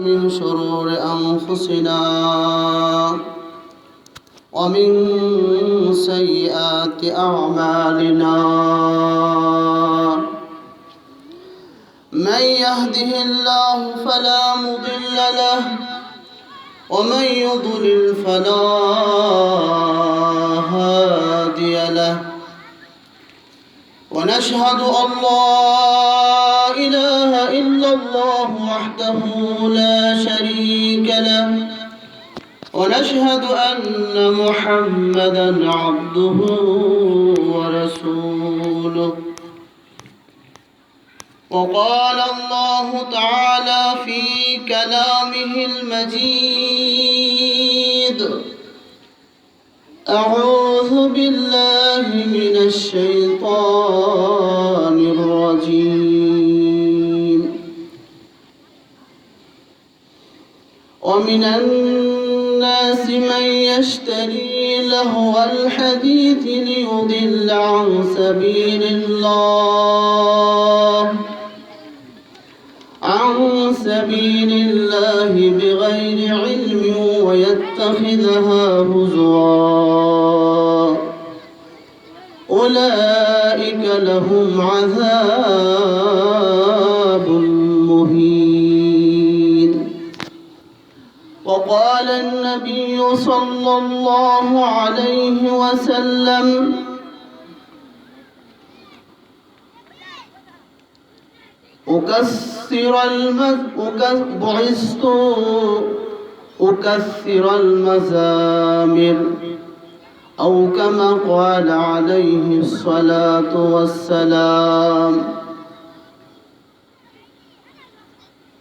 من شرور أنفسنا ومن سيئات أعمالنا. من يهده الله فلا مضل له ومن يضلل فلا هادي له. ونشهد لا إله إلا الله وحده لا شريك له. ونشهد أن محمدا عبده ورسوله. وقال الله تعالى في كلامه المجيد أعوذ بالله من الشيطان الرجيم. ومن الناس من يشتري لهو الحديث ليضل عن سبيل الله عن سبيل الله بغير علم ويتخذها هزوا. أولئك لهم عذاب وقال النبي صلى الله عليه وسلم أكسر. بعثت أكثر المزامر أو كما قال عليه الصلاة والسلام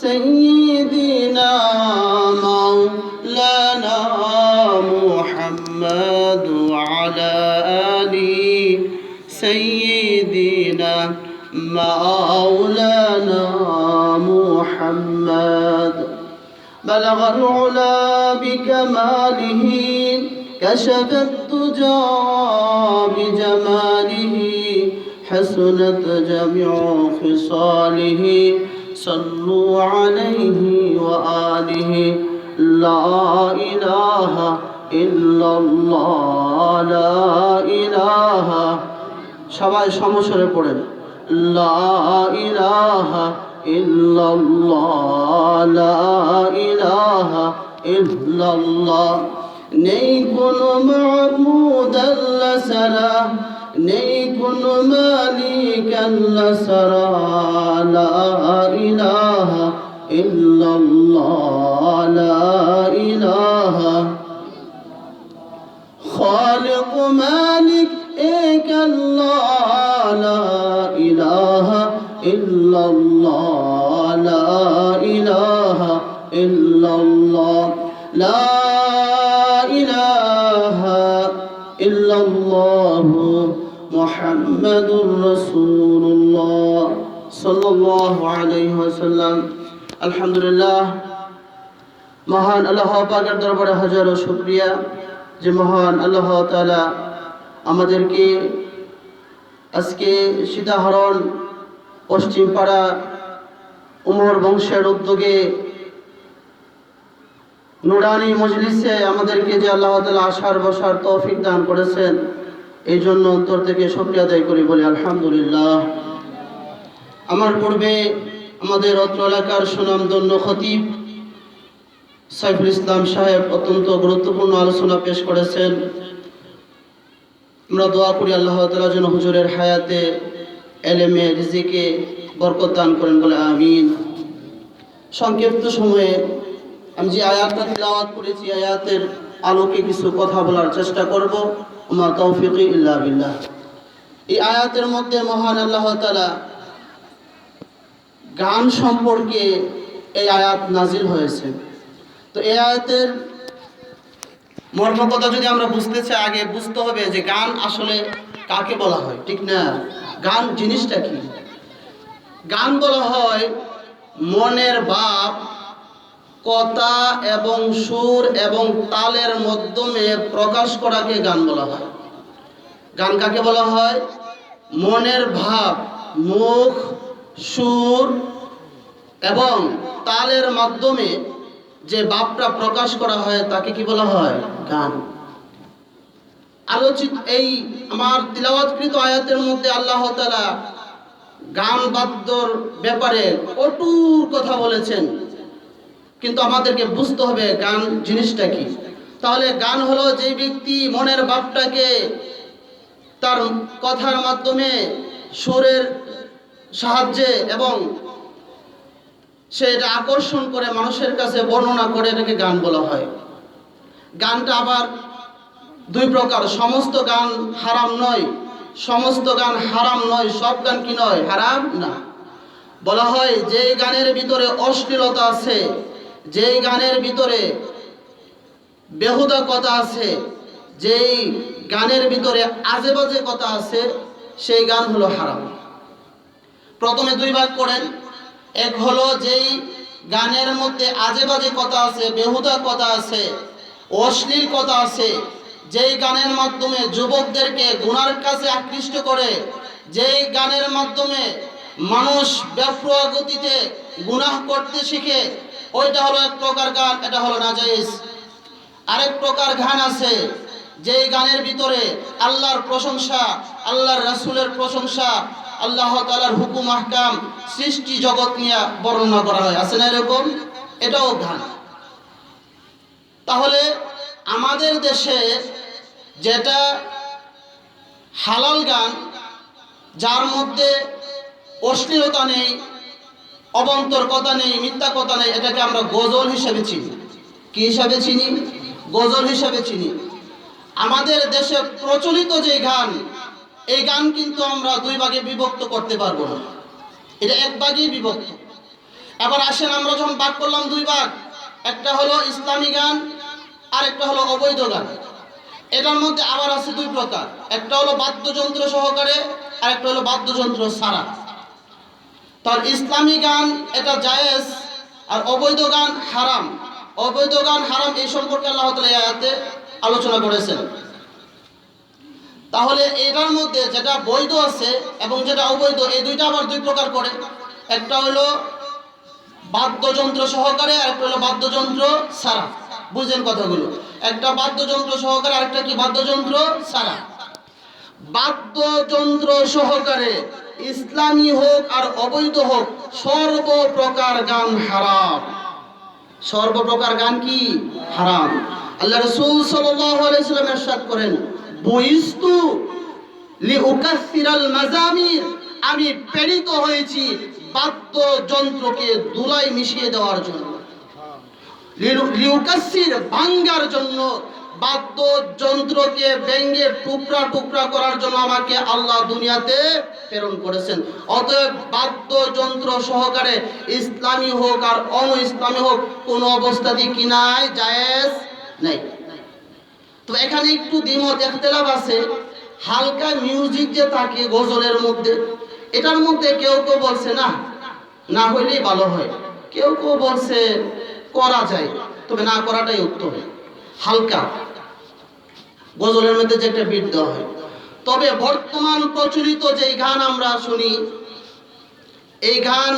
سيدنا مولانا محمد وعلى آله سيدنا مولانا محمد. بلغ العلا بكماله كشف الدجى بجماله حسنت جميع خصاله. صلوا عليه وآله لا إله إلا الله لا إله সবাই সমস্যারে পড়েন লা ইলাহা ইল্লাল্লাহ লা ইলাহা ইল্লাল্লাহ নেই কোনো মাবুদ আল্লাহ সারা নেই কোনো মালিক আল্লাহ সারা লা ইলাহা ইল্লাল্লাহ, লা ইলাহা। খালিক মালিক এক আল্লাহ, লা ইলাহা ইল্লাল্লাহ, লা ইলাহা ইল্লাল্লাহ, লা ইলাহা ইল্লাল্লাহ। মোহাম্মদুর রসুল্লাহ সাল্লাল্লাহু আলাইহি ওয়াসাল্লাম। আলহামদুলিল্লাহ, মহান আল্লাহ পাকের দরবারে হাজারো শুক্রিয়া। যে মহান আল্লাহ তালা আমাদেরকে আজকে সীতাহরণ, পশ্চিমপাড়া উমর বংশের উদ্যোগে নুরানি মজলিসে আমাদেরকে যে আল্লাহ তালা আসার বসার তৌফিক দান করেছেন এই জন্য অন্তর থেকে শুক্রিয়া আদায় করি, বলি আলহামদুলিল্লাহ। আমার পূর্বে আমাদের অত্র এলাকার সুনামধন্য খতিব সাইফুল ইসলাম সাহেব অত্যন্ত গুরুত্বপূর্ণ আলোচনা পেশ করেছেন। আমরা দোয়া করি আল্লাহ তালা যেন হুজুরের হায়াতে এলেমে, রিজিকে বরকত দান করেন, বলে আমিন। সংক্ষিপ্ত সময়ে আমি যে আয়াতটা তিলাওয়াত করেছি, আয়াতের আলোকে কিছু কথা বলার চেষ্টা করব। ওমা তৌফিক ইল্লা বিল্লাহ। এই আয়াতের মধ্যে মহান আল্লাহ তালা গান সম্পর্কে এই আয়াত নাজিল হয়েছে। তো এই আয়াতের মর্ম কথা যদি আমরা বুঝতে চাই, আগে বুঝতে হবে যে গান আসলে কাকে বলা হয়, ঠিক না? গান জিনিসটা কি? গান বলা হয় মনের ভাব কথা এবং সুর এবং তালের মাধ্যমে প্রকাশ করাকে গান বলা হয়। গান কাকে বলা হয়? মনের ভাব, মুখ, সুর এবং তালের মাধ্যমে যে ভাবটা প্রকাশ করা হয় তাকে কি বলা হয়? গান। আলোচিত এই আমার তিলাওয়াতকৃত আয়াতের মধ্যে আল্লাহ তাআলা গান বাদ্যর ব্যাপারে কটুর কথা বলেছেন। কিন্তু আমাদেরকে বুঝতে হবে গান জিনিসটা কি। তাহলে গান হলো যে ব্যক্তি মনের ভাবটাকে তার কথার মাধ্যমে সুরের সাহায্যে এবং সে এটা আকর্ষণ করে মানুষের কাছে বর্ণনা করে এটাকে গান বলা হয়। গানটা আবার দুই প্রকার, সমস্ত গান হারাম নয়, সমস্ত গান হারাম নয়, সব গান কি নয়, হারাম না। বলা হয় যে গানের ভিতরে অশ্লীলতা আছে যেই গানের ভিতরে বেহুদা কথা আছে, যেই গানের ভিতরে আজে বাজে কথা আছে, সেই গান হলো হারাম। প্রথমে দুই ভাগ করেন। এক হলো যেই গানের মধ্যে আজে বাজে কথা আছে বেহুদা কথা আছে, অশ্লীল কথা আছে, যেই গানের মাধ্যমে যুবকদেরকে গুনার কাছে আকৃষ্ট করে, যেই গানের মাধ্যমে মানুষ ব্যাপ্রয়া গতিতে গুনাহ করতে শিখে ওইটা হলো এক প্রকার গান, এটা হলো নাজাইজ আরেক প্রকার গান আছে, যেই গানের ভিতরে আল্লাহর প্রশংসা, আল্লাহর রাসূলের প্রশংসা, আল্লাহ তাআলার হুকুম, আহকাম, সৃষ্টি জগৎ নিয়ে বর্ণনা করা হয়। আছে না এরকম? এটাও গান। তাহলে আমাদের দেশে যেটা হালাল গান, যার মধ্যে অশ্লীলতা নেই অবন্তর কথা নেই, মিথ্যা কথা নেই, এটাকে আমরা গজল হিসেবে চিনি। কি হিসাবে চিনি? গজল হিসাবে চিনি। আমাদের দেশে প্রচলিত যে গান, এই গান কিন্তু আমরা দুই ভাগে বিভক্ত করতে পারব না। এটা এক ভাগেই বিভক্ত। এবার আসেন আমরা যখন ভাগ করলাম দুই ভাগ, একটা হলো ইসলামী গান আর একটা হলো অবৈধ গান। এটার মধ্যে আবার আছে দুই প্রকার। একটা হলো বাদ্যযন্ত্র সহকারে আর একটা হলো বাদ্যযন্ত্র ছাড়া। তার ইসলামী গান এটা জায়েজ আর অবৈধ গান হারাম। অবৈধ গান হারাম এই সম্পর্কে আল্লাহ তাআলা আয়াতে আলোচনা করেছেন। তাহলে এটার মধ্যে যেটা বৈধ আছে এবং যেটা অবৈধ, এই দুইটা আবার দুই প্রকার করে। একটা হলো বাদ্যযন্ত্র সহকারে আর একটা হলো বাদ্যযন্ত্র ছাড়া। বুঝলেন কথাগুলো? একটা বাদ্যযন্ত্র সহকারে, আরেকটা কি? বাদ্যযন্ত্র সারা বাদ্যযন্ত্র সহকারে ইসলামী হোক আর অবৈধ হোক, সর্বপ্রকার গান হারাম। সর্বপ্রকার গান কি? হারাম। আল্লাহ রসুল সাল্লাম এরশাদ করেন, বইস্তু লিউকাসিরাল মাজামির। আমি প্রেরিত হয়েছি বাদ্যযন্ত্রকে দুলাই মিশিয়ে দেওয়ার জন্য। লিউকাসির ভাঙ্গার জন্য বাদ্যযন্ত্রকে ব্যঙ্গে টুকরা টুকরা করার জন্য আমাকে আল্লাহ দুনিয়াতে প্রেরণ করেছেন। অতএব বাদ্যযন্ত্র সহকারে ইসলামী হোক আর অন ইসলামী হোক, কোনো অবস্থাতেই কি নাই, জায়েজ নেই। তো এখানে একটু দ্বিমত একতেলাভ আছে। হালকা মিউজিক যে থাকে গজলের মধ্যে, এটার মধ্যে কেউ কেউ বলছে, না না হইলেই ভালো হয়। কেউ কেউ বলছে, করা যায়। তবে না করাটাই উত্তম। হালকা। গজলের মধ্যে যে একটা বিট দেওয়া হয়। তবে বর্তমান প্রচলিত যে গান আমরা শুনি, এই গান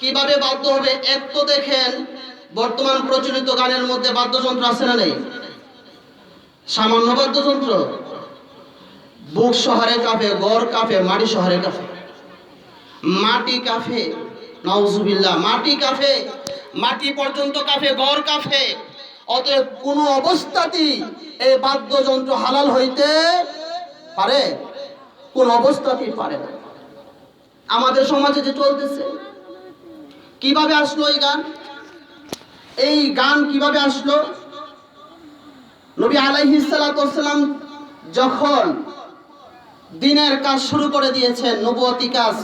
কীভাবে বাধ্য হবে এক তো দেখেন, বর্তমান প্রচলিত গানের মধ্যে বাদ্যযন্ত্র আছে না নেই? সামান্য বাদ্যযন্ত্র। বুক শহরে কাফে গড় কাফে মাটি শহরে কাফে মাটি কাফে নাউজুবিল্লাহ, মাটি কাফে মাটি পর্যন্ত কাফে গড় কাফে অতএব কোনো অবস্থাতেই এই বাদ্যযন্ত্র হালাল হইতে পারে? কোন অবস্থাতেই পারে না। আমাদের সমাজে যে চলতেছে, কীভাবে আসলো এই গান? এই গান কীভাবে আসলো? নবী আলাইহিস সালাম যখন দিনের কাজ শুরু করে দিয়েছেন নবুয়তি কাজ,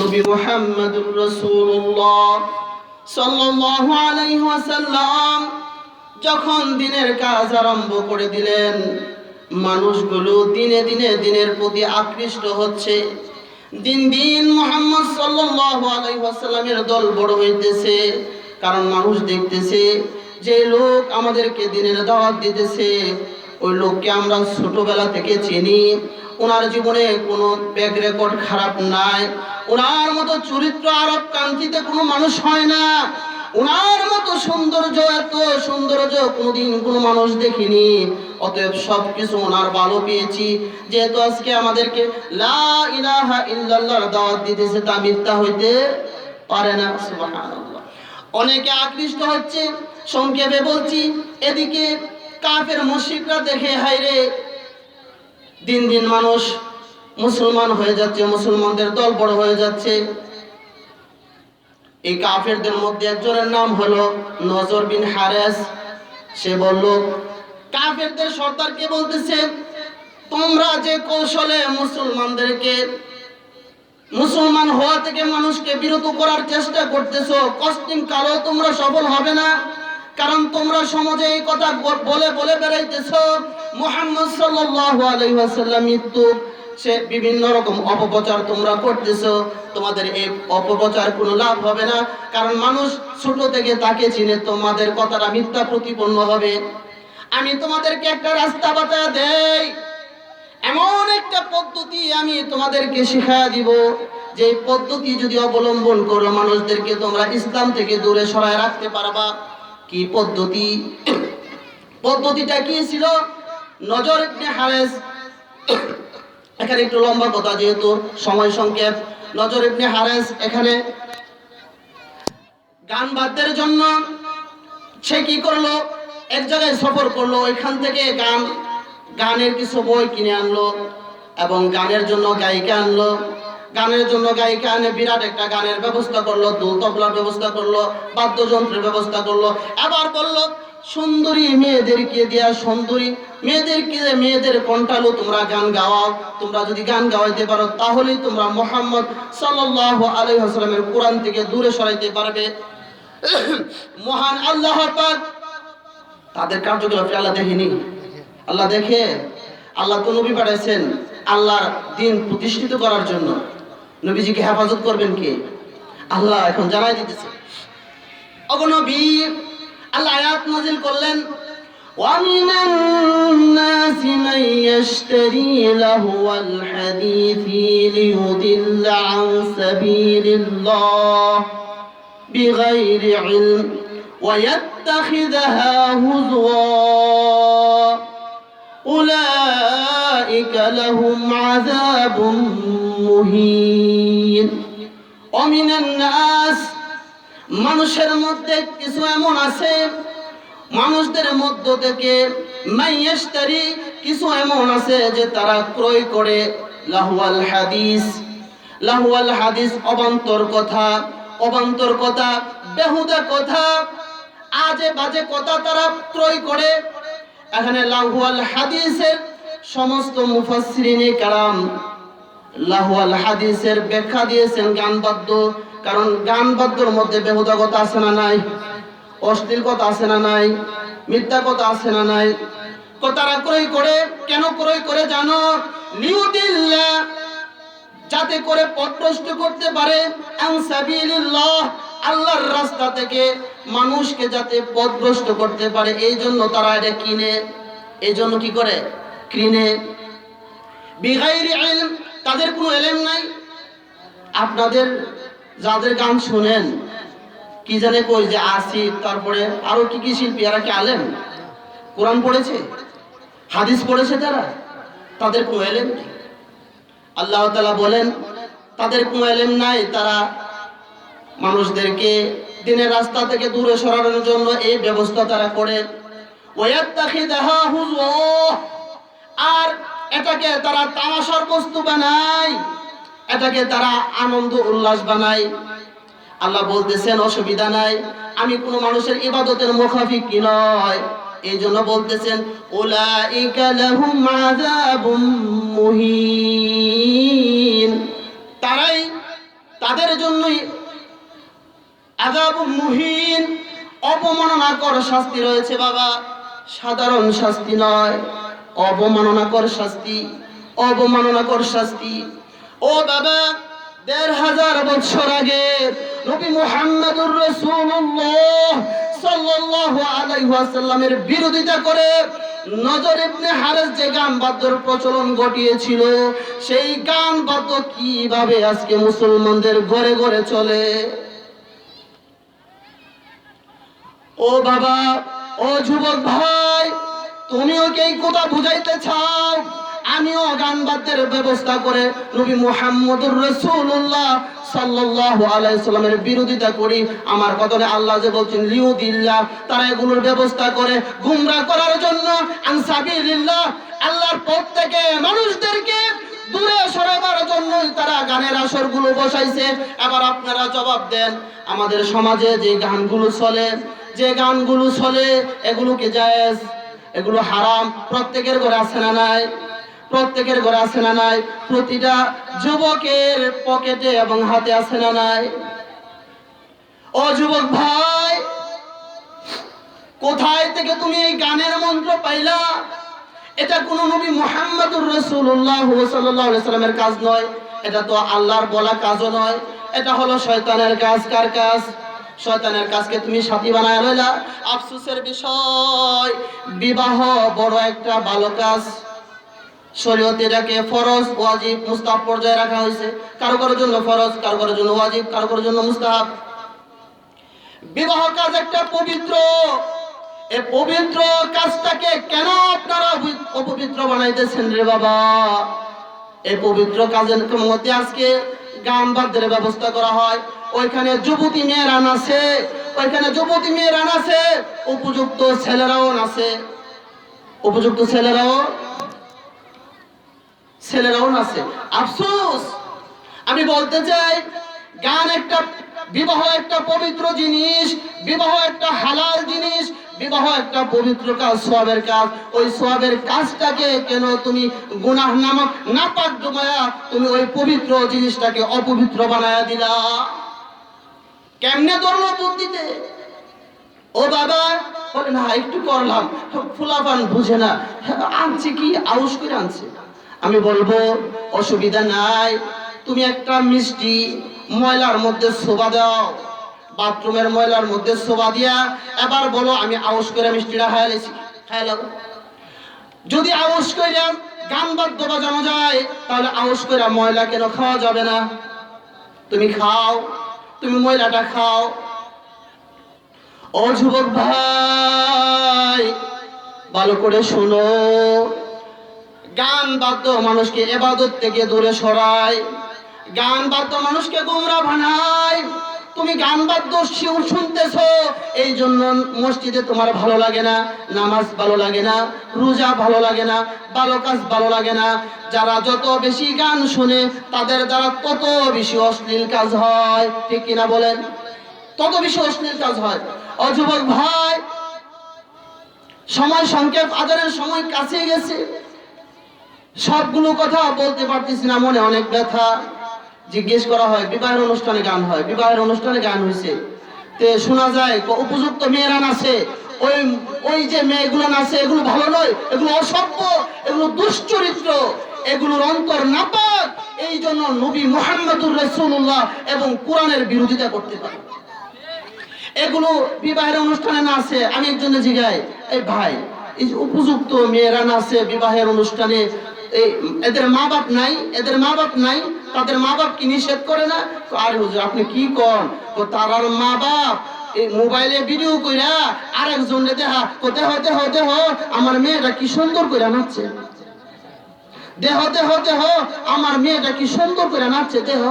নবী মুহাম্মদুর রাসূলুল্লাহ সাল্লাল্লাহু যখন দিনের কাজ আরম্ভ করে দিলেন, মানুষগুলো দিনে দিনে দিনের প্রতি আকৃষ্ট হচ্ছে। দিন দিন মোহাম্মদ ওয়াসাল্লামের দল বড় হইতেছে, কারণ মানুষ দেখতেছে যে লোক আমাদেরকে দিনের দাওয়াত দিতেছে, ওই লোককে আমরা ছোটবেলা থেকে চিনি ওনার জীবনে কোনো ব্যাক রেকর্ড খারাপ নাই। ওনার মতো চরিত্র আরব কান্তিতে কোনো মানুষ হয় না। ওনার মতো সৌন্দর্য, এত সৌন্দর্য কোনোদিন কোনো মানুষ দেখিনি। অতএব সব কিছু ওনার ভালো পেয়েছি। যেহেতু আজকে আমাদেরকে লা ইলাহা ইল্লাল্লাহর দাওয়াত দিতেছে তা মিথ্যা হইতে পারে না। সুবহানাল্লাহ। অনেকে আকৃষ্ট হচ্ছে, সংক্ষেপে বলছি, এদিকে কাফের মুশরিকরা দেখে হাইরে দিন দিন মানুষ মুসলমান হয়ে যাচ্ছে, মুসলমানদের দল বড় হয়ে যাচ্ছে। এই কাফেরদের মধ্যে একজনের নাম হলো নজর বিন হারেস। সে বলল, কাফেরদের সর্দারকে বলতেছে? তোমরা যে কৌশলে মুসলমানদেরকে, মুসলমান হওয়া থেকে মানুষকে বিরত করার চেষ্টা করতেছো কষ্টিং কালো তোমরা সফল হবে না। কারণ তোমরা সমাজে এই কথা বলে বলে বেড়াইতেছো। মুহাম্মদ ওয়াসাল্লাম মৃত্যু, সে বিভিন্ন রকম অপপ্রচার তোমরা করতেছো। তোমাদের এই অপপ্রচার কোনো লাভ হবে না, কারণ মানুষ ছোট থেকে তাকে চিনে তোমাদের কথাটা মিথ্যা প্রতিপন্ন হবে। আমি তোমাদেরকে একটা রাস্তা বাতা দেই। এমন একটা পদ্ধতি আমি তোমাদেরকে শিখা দিব যে পদ্ধতি যদি অবলম্বন করো, মানুষদেরকে তোমরা ইসলাম থেকে দূরে সরায় রাখতে পারবা। কি পদ্ধতি? পদ্ধতিটা কি ছিল? নজর ইবনে হারেস। এখানে একটু লম্বা কথা, যেহেতু সময় সংক্ষেপ। নজর ইবনে হারেস এখানে গান বাদ্যের জন্য সে কি করল? এক জায়গায় সফর করল এখান থেকে গান, গানের কিছু বই কিনে আনলো এবং গানের জন্য গায়িকা আনলো। গানের জন্য গায়িকা আনে বিরাট একটা গানের ব্যবস্থা করল, দুল তবলার ব্যবস্থা করল, বাদ্যযন্ত্রের ব্যবস্থা করল। আবার বলল, সুন্দরী মেয়েদেরকে দেয়া সুন্দরী, মেয়েদেরকে মেয়েদের কণ্ঠালো তোমরা গান গাওয়াও। তোমরা যদি গান গাওয়াইতে পারো, তাহলেই তোমরা মোহাম্মদ সাল্লাল্লাহু আলাইহি ওয়াসাল্লামের কোরআন থেকে দূরে সরাইতে পারবে। মহান আল্লাহ তাদের কার্যকলাপ আল্লাহ দেখেনি। আল্লাহ দেখে। আল্লাহ তো নবী পাঠাইছেন আল্লাহর দিন প্রতিষ্ঠিত করার জন্য। নবীজিকে হেফাজত করবেন কে আল্লাহ এখন জানাই দিতেছে অগনবী আল্লাহ আয়াত নাজিল করলেন ومن الناس من يشتري لهو الحديث ليضل عن سبيل الله بغير علم ويتخذها هزوا أولئك لهم عذاب মুহিন। অমিনান নাস, মানুষের মধ্যে কিছু এমন আছে, মানুষদের মধ্য থেকে মাইয়াশতারি কিছু এমন আছে যে তারা ক্রয় করে। লাহওয়াল হাদিস লাহওয়াল হাদিস অবান্তর কথা অবান্তর কথা, বেহুদা কথা, আজে বাজে কথা তারা ক্রয় করে। এখানে লাহওয়াল হাদিসের সমস্ত মুফাসসিরিনে কালাম লাহুয়াল হাদিসের ব্যাখ্যা দিয়েছেন গান বাদ্য কারণ গান বাদ্যর মধ্যে বেহুদা কথা আছে না নাই? অশ্লীল কথা আছে না নাই? মিথ্যা কথা আছে না নাই? কথারা ক্রয় করে, কেন ক্রয় করে জানো? লিউদিল্লাহ যাতে করে পথভ্রষ্ট করতে পারে। আল্লাহর রাস্তা থেকে মানুষকে যাতে পথভ্রষ্ট করতে পারে, এই জন্য তারা এটা কিনে। এই জন্য কি করে? কিনে। বিগাইরি ইলম তাদের কোনো এলেম নাই। আপনাদের যাদের গান শোনেন, কি জানে কই যে আসিফ, তারপরে আরও কি কি শিল্পী, এরা কি আলেম? কোরআন পড়েছে? হাদিস পড়েছে তারা? তাদের কোনো এলেম নেই। আল্লাহ তালা বলেন, তাদের কোনো এলেম নাই, তারা মানুষদেরকে দিনের রাস্তা থেকে দূরে সরানোর জন্য এই ব্যবস্থা তারা করে। আর এটাকে তারা তামাশার বস্তু বানায়, এটাকে তারা আনন্দ উল্লাস বানায়। আল্লাহ বলতেছেন, অসুবিধা নাই, আমি কোন মানুষের ইবাদতের মুখাফিক কি নয়? এই জন্য বলতেছেন তারাই তাদের জন্যই আযাবুম মুহিন। অপমাননাকর শাস্তি রয়েছে বাবা, সাধারণ শাস্তি নয়। অবমাননাকর শাস্তি অবমাননাকর শাস্তি। ও বাবা, দেড় হাজার বছর আগে নবী মুহাম্মদুর রাসূলুল্লাহ সাল্লাল্লাহু আলাইহি ওয়াসাল্লামের বিরোধিতা করে নজর ইবনে হারেস যে গান বাদ্যর প্রচলন ঘটিয়েছিল, সেই গান বাদ্য কীভাবে আজকে মুসলমানদের ঘরে ঘরে চলে? ও বাবা, ও যুবক ভাই তুমিও কি এই কথা বুঝাইতে চাও? আমিও গান বাদ্যের ব্যবস্থা করে নবী মুহাম্মদুর সাল্লাল্লাহু আলাইহি সাল্লামের বিরোধিতা করি। আমার কথানে আল্লাহ যে বলছেন, লিউদিল্লাহ তারা এগুলোর ব্যবস্থা করে গুমরা করার জন্য আনসাবিলিল্লাহ আল্লাহর পথ থেকে মানুষদেরকে দূরে সরাবার জন্যই তারা গানের আসরগুলো বসাইছে। এবার আপনারা জবাব দেন, আমাদের সমাজে যে গানগুলো চলে, যে গানগুলো চলে, এগুলো কি জায়েজ? এগুলো হারাম। প্রত্যেকের ঘরে আছে না নাই? প্রত্যেকের ঘরে আছে না নাই? প্রতিটা যুবকের পকেটে এবং হাতে আছে না নাই? ও যুবক ভাই, কোথায় থেকে তুমি এই গানের মন্ত্র পাইলা? এটা কোন নবী সাল্লাল্লাহু আলাইহি সাল্লামের কাজ নয়। এটা তো আল্লাহর বলা কাজও নয়। এটা হলো শয়তানের কাজ। কার কাজ? শয়তানের কাজকে তুমি সাথী বানায় লইলা আফসুসের বিষয়, বিবাহ বড় একটা ভালো কাজ। শরীয়তে এটাকে ফরজ, ওয়াজিব, মুস্তাহাব পর্যায়ে রাখা হয়েছে। কারও কারোর জন্য ফরজ, কারও কারোর জন্য ওয়াজিব, কারও কারোর জন্য মুস্তাহাব। বিবাহ কাজ একটা পবিত্র। এই পবিত্র কাজটাকে কেন আপনারা অপবিত্র বানাইতেছেন রে বাবা? এই পবিত্র কাজের মধ্যে আজকে গান বাদ্যের ব্যবস্থা করা হয়। ওইখানে যুবতী মেয়েরা নাচে, ওইখানে যুবতী মেয়েরা নাচে, উপযুক্ত ছেলেরাও নাচে। উপযুক্ত ছেলেরাও ছেলেরাও নাচে। আফসোস! আমি বলতে চাই, গান একটা, বিবাহ একটা পবিত্র জিনিস, বিবাহ একটা হালাল জিনিস বিবাহ একটা পবিত্র কাজ, সোয়াবের কাজ। ওই সোয়াবের কাজটাকে কেন তুমি গুনাহ নামক নাপাক ডুবায়া তুমি ওই পবিত্র জিনিসটাকে অপবিত্র বানায়া দিলা? কেমনে ধরলো বুদ্ধিতে? ও বাবা, বলে, না, একটু করলাম। ফুলাপান বুঝে না। আনছে কি? আউস করে আনছে। আমি বলব, অসুবিধা নাই। তুমি একটা মিষ্টি ময়লার মধ্যে শোভা দাও। বাথরুমের ময়লার মধ্যে শোভা দিয়া এবার বলো আমি আউস করে মিষ্টিটা হায়ালেছি হায়ালাম যদি আউস করে গান বাদ্য বাজানো যায় তাহলে আউস করে ময়লা কেন খাওয়া যাবে না? তুমি খাও তুমি ময়লাটা খাও। ও যুবক ভাই ভালো করে শোনো। গান বাদ্য মানুষকে এবাদত থেকে দূরে সরায়। গান বাদ্য মানুষকে গোমরা বানায়। তুমি গান বাদ্য শিউ শুনতেছো, এই জন্য মসজিদে তোমার ভালো লাগে না, নামাজ ভালো লাগে না, রোজা ভালো লাগে না, ভালো কাজ ভালো লাগে না। যারা যত বেশি গান শুনে, তাদের দ্বারা তত বেশি অশ্লীল কাজ হয়। ঠিক কিনা বলেন? তত বেশি অশ্লীল কাজ হয়। ও যুবক ভাই, সময় সংক্ষেপ আদরের সময় কাছে গেছে। সবগুলো কথা বলতে পারতেছি না, মনে অনেক ব্যথা। জিজ্ঞেস করা হয়, বিবাহের অনুষ্ঠানে গান হয়। বিবাহের অনুষ্ঠানে গান হয়েছে তে শোনা যায় উপযুক্ত মেয়েরা নাচে। ওই ওই যে মেয়েগুলো নাচে, এগুলো ভালো নয়, এগুলো অসভ্য, এগুলো দুশ্চরিত্র, এগুলোর অন্তর নাপাক। এই জন্য নবী মোহাম্মদুর রসুল্লাহ এবং কোরআনের বিরোধিতা করতে পারে। এগুলো বিবাহের অনুষ্ঠানে নাচে। আমি একজনে জিগাই, এই ভাই, এই উপযুক্ত মেয়েরা নাচে বিবাহের অনুষ্ঠানে এদের মা বাপ নাই, এদের মা বাপ নাই, তাদের মা বাপ কি নিষেধ করে না? আর হুজুর, আপনি কি কন? তো তারার মা বাপ, এই মোবাইলে ভিডিও কইরা আরেকজন দেখা কোতে হতে হতে হ আমার মেয়েটা কি সুন্দর করে নাচছে? দেহ দেহ দেহ, আমার মেয়েটা কি সুন্দর করে নাচছে? দেহ।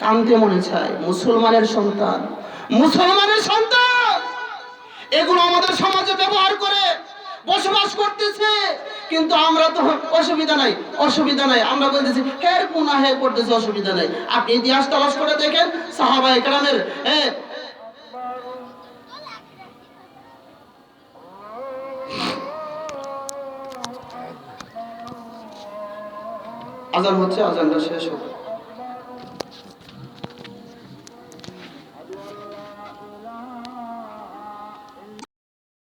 কানতে মনে চায়, মুসলমানের সন্তান মুসলমানের সন্তান! এগুলো আমাদের সমাজে ব্যবহার করে বসবাস করতেছে। কিন্তু আমরা তো অসুবিধা নাই অসুবিধা নাই। আমরা বলতেছি হের গুনা, হে করতেছে, অসুবিধা নাই। আপনি ইতিহাস তালাশ করে দেখেন, সাহাবা একরামের হ্যাঁ আজান হচ্ছে, আজানটা শেষ হোক।